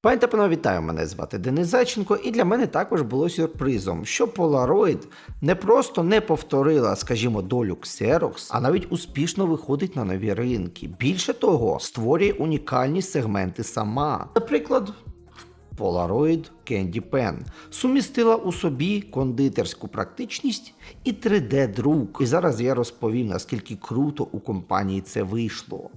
Пані та панове, вітаю, мене звати Денис Зайченко, і для мене також було сюрпризом, що Polaroid не просто не повторила, скажімо, долю Xerox, а навіть успішно виходить на нові ринки. Більше того, створює унікальні сегменти сама. Наприклад, Polaroid Candy Pen сумістила у собі кондитерську практичність і 3D-друк. І зараз я розповім, наскільки круто у компанії це вийшло.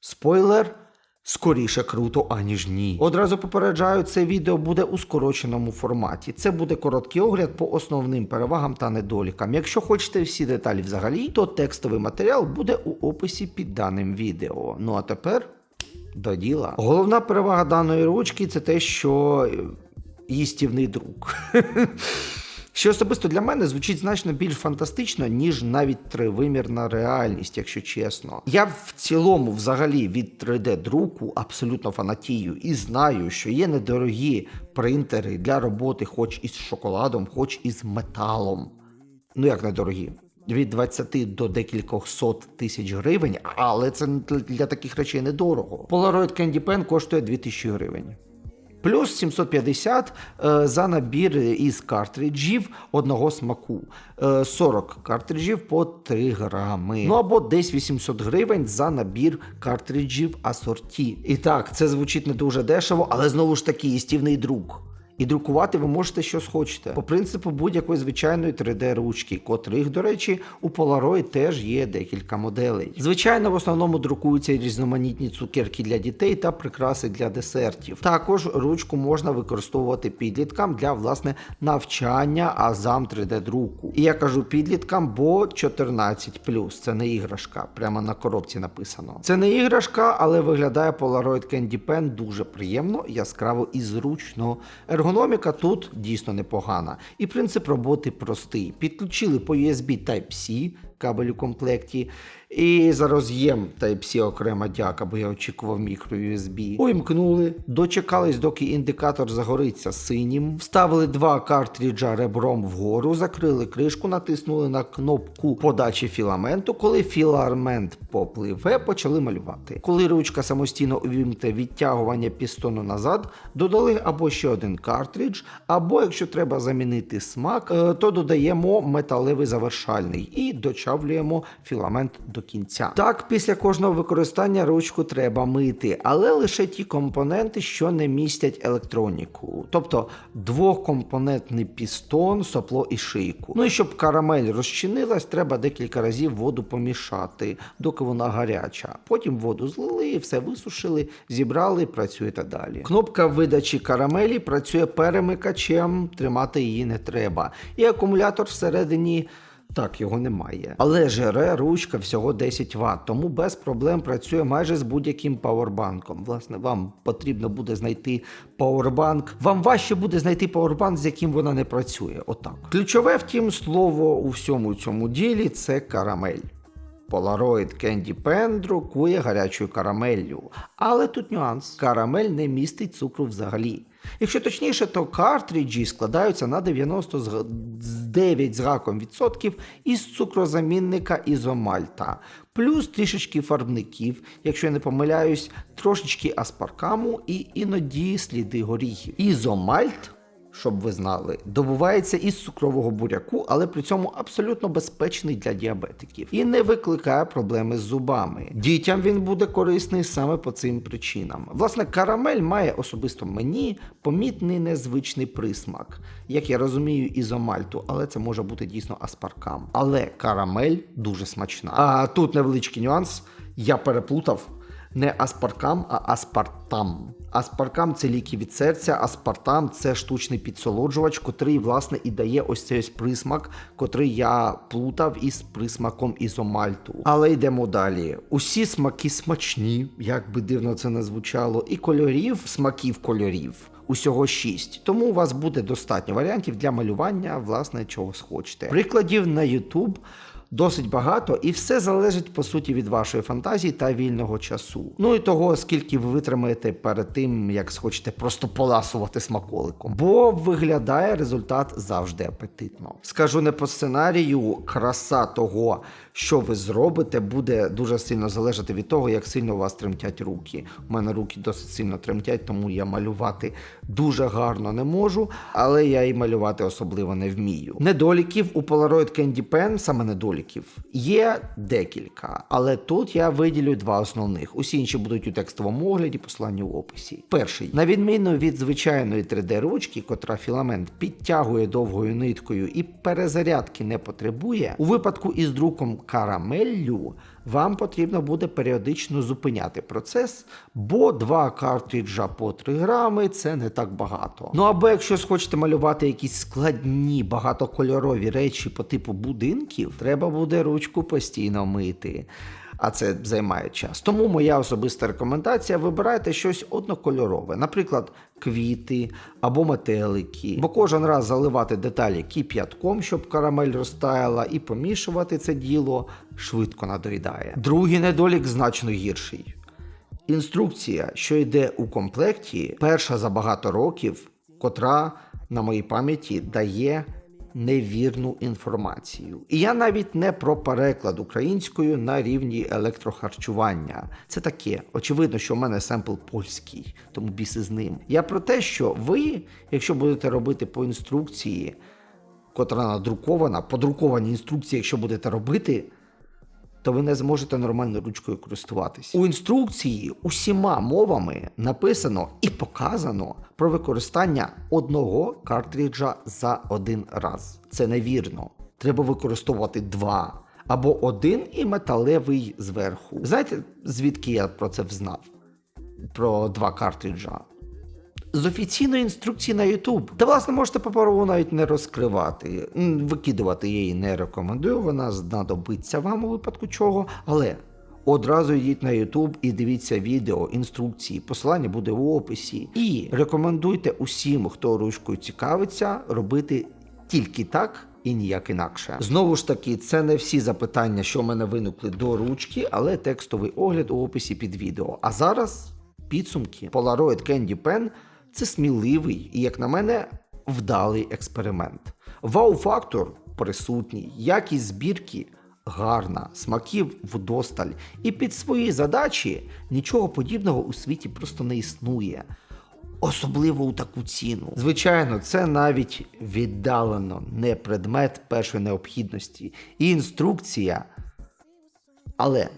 Спойлер. Скоріше круто, аніж ні. Одразу попереджаю, це відео буде у скороченому форматі. Це буде короткий огляд по основним перевагам та недолікам. Якщо хочете всі деталі взагалі, то текстовий матеріал буде у описі під даним відео. Ну а тепер до діла. Головна перевага даної ручки це те, що е, їстівний друк. Що особисто для мене звучить значно більш фантастично, ніж навіть тривимірна реальність, якщо чесно. Я в цілому, взагалі, від 3D-друку абсолютно фанатію і знаю, що є недорогі принтери для роботи, хоч із шоколадом, хоч із металом. Ну як недорогі? Від 20 до декількох сот тисяч гривень, але це для таких речей недорого. Polaroid Candy Pen коштує 2000 гривень. Плюс 750 е, за набір із картриджів одного смаку. Е, 40 картриджів по 3 грами. Ну або десь 800 гривень за набір картриджів асорті. І так, це звучить не дуже дешево, але знову ж таки істівний друк. І друкувати ви можете що схочете. По принципу будь-якої звичайної 3D-ручки, котрих, до речі, у Polaroid теж є декілька моделей. Звичайно, в основному друкуються різноманітні цукерки для дітей та прикраси для десертів. Також ручку можна використовувати підліткам для власне навчання азам 3D-друку. І я кажу підліткам, бо 14+, це не іграшка, прямо на коробці написано. Це не іграшка, але виглядає Polaroid Candy Pen дуже приємно, яскраво і зручно. Ергономіка тут дійсно непогана. І принцип роботи простий. Підключили по USB Type-C кабель у комплекті. І за роз'єм Type-C окрема дяка, бо я очікував мікро USB. Увімкнули, дочекались, доки індикатор загориться синім. Вставили два картриджа ребром вгору, закрили кришку, натиснули на кнопку подачі філаменту. Коли філамент попливе, почали малювати. Коли ручка самостійно увімкне відтягування пістону назад, додали або ще один картридж, або якщо треба замінити смак, е, то додаємо металевий завершальний і дочавлюємо філамент до кінця. Так, після кожного використання ручку треба мити, але лише ті компоненти, що не містять електроніку, тобто двохкомпонентний пістон, сопло і шийку. Ну і щоб карамель розчинилась, треба декілька разів воду помішати, доки вона гаряча. Потім воду злили, все висушили, зібрали, працюєте далі. Кнопка видачі карамелі працює перемикачем, тримати її не треба. І акумулятор всередині. Так, його немає. Але жере ручка всього 10 Вт, тому без проблем працює майже з будь-яким пауербанком. Власне, вам потрібно буде знайти пауербанк. Вам важче буде знайти пауербанк, з яким вона не працює. Отак. Ключове, втім, слово у всьому цьому ділі це карамель. Polaroid Candy Pen друкує гарячою карамеллю. Але тут нюанс: карамель не містить цукру взагалі. Якщо точніше, то картриджі складаються на 99 з гаком відсотків із цукрозамінника ізомальта, плюс трішечки фарбників, якщо я не помиляюсь, трошечки аспаркаму і іноді сліди горіхів. Ізомальт щоб ви знали, добувається із цукрового буряку, але при цьому абсолютно безпечний для діабетиків і не викликає проблеми з зубами. Дітям він буде корисний саме по цим причинам. Власне, карамель має особисто мені помітний незвичний присмак, як я розумію, ізомальту, але це може бути дійсно аспаркам. Але карамель дуже смачна. А тут невеличкий нюанс. Я переплутав не аспаркам, а аспартам. Аспаркам це ліки від серця, аспартам це штучний підсолоджувач, котрий, власне, і дає ось цей ось присмак, котрий я плутав із присмаком ізомальту. Але йдемо далі. Усі смаки смачні, як би дивно це не звучало, і кольорів, смаків кольорів. Усього 6. Тому у вас буде достатньо варіантів для малювання, власне, чого схочете. Прикладів на YouTube досить багато, і все залежить по суті від вашої фантазії та вільного часу. Ну і того, скільки ви витримаєте перед тим, як схочете просто поласувати смаколиком. Бо виглядає результат завжди апетитно. Скажу не по сценарію, краса того, що ви зробите, буде дуже сильно залежати від того, як сильно у вас тремтять руки. У мене руки досить сильно тремтять, тому я малювати дуже гарно не можу, але я і малювати особливо не вмію. Недоліків у Polaroid Candy Pen, саме недоліків, є декілька, але тут я виділю два основних. Усі інші будуть у текстовому огляді, посилання в описі. Перший, на відміну від звичайної 3D ручки, котра філамент підтягує довгою ниткою і перезарядки не потребує, у випадку із друком карамеллю вам потрібно буде періодично зупиняти процес, бо два картриджа по 3 грами це не так багато. Ну або якщо схочете малювати якісь складні багатокольорові речі по типу будинків, треба буде ручку постійно мити. А це займає час. Тому моя особиста рекомендація: вибирайте щось однокольорове, наприклад, квіти або метелики. Бо кожен раз заливати деталі кип'ятком, щоб карамель розтаяла, і помішувати це діло швидко надоїдає. Другий недолік значно гірший. Інструкція, що йде у комплекті, перша за багато років, котра на моїй пам'яті дає невірну інформацію. І я навіть не про переклад українською на рівні електрохарчування. Це таке. Очевидно, що в мене семпл польський, тому біси з ним. Я про те, що ви, якщо будете робити по інструкції, котра надрукована, подруковані інструкції, якщо будете робити, то ви не зможете нормально ручкою користуватись. У інструкції усіма мовами написано і показано про використання одного картриджа за один раз. Це невірно. Треба використовувати два. Або один і металевий зверху. Знаєте, звідки я про це взнав? Про два картриджа з офіційної інструкції на YouTube. Та власне можете паперову навіть не розкривати. Викидувати її не рекомендую, вона знадобиться вам у випадку чого. Але одразу йдіть на YouTube і дивіться відео, інструкції, посилання буде в описі. І рекомендуйте усім, хто ручкою цікавиться, робити тільки так. І ніяк інакше. Знову ж таки, це не всі запитання, що в мене виникли до ручки, але текстовий огляд у описі під відео. А зараз підсумки. Polaroid Candy Pen це сміливий і, як на мене, вдалий експеримент. Вау-фактор присутній, якість збірки гарна, смаків вдосталь. І під свої задачі нічого подібного у світі просто не існує. Особливо у таку ціну. Звичайно, це навіть віддалено не предмет першої необхідності і інструкція. Але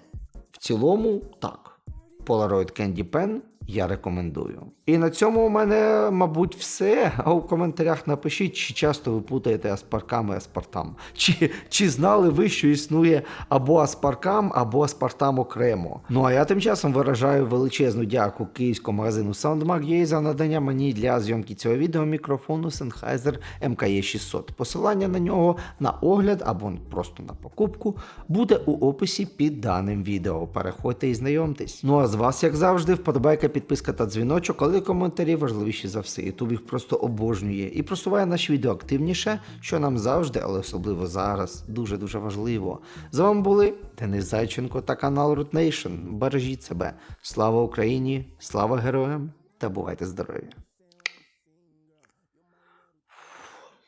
в цілому так. Polaroid Candy Pen я рекомендую. І на цьому у мене, мабуть, все. А у коментарях напишіть, чи часто ви путаєте аспаркам і аспартам. Чи, чи знали ви, що існує або аспаркам, або аспартам окремо. Ну а я тим часом виражаю величезну дяку київському магазину SoundMag.ua за надання мені для зйомки цього відео мікрофону Sennheiser MKE 600. Посилання на нього на огляд або просто на покупку буде у описі під даним відео. Переходьте і знайомтесь. Ну а з вас, як завжди, вподобайка, підписка та дзвіночок, але коментарі важливіші за все. Ютуб їх просто обожнює і просуває наші відео активніше, що нам завжди, але особливо зараз, дуже дуже важливо. З вами були Денис Зайченко та канал Root Nation. Бережіть себе. Слава Україні, слава героям та бувайте здорові.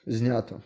Знято.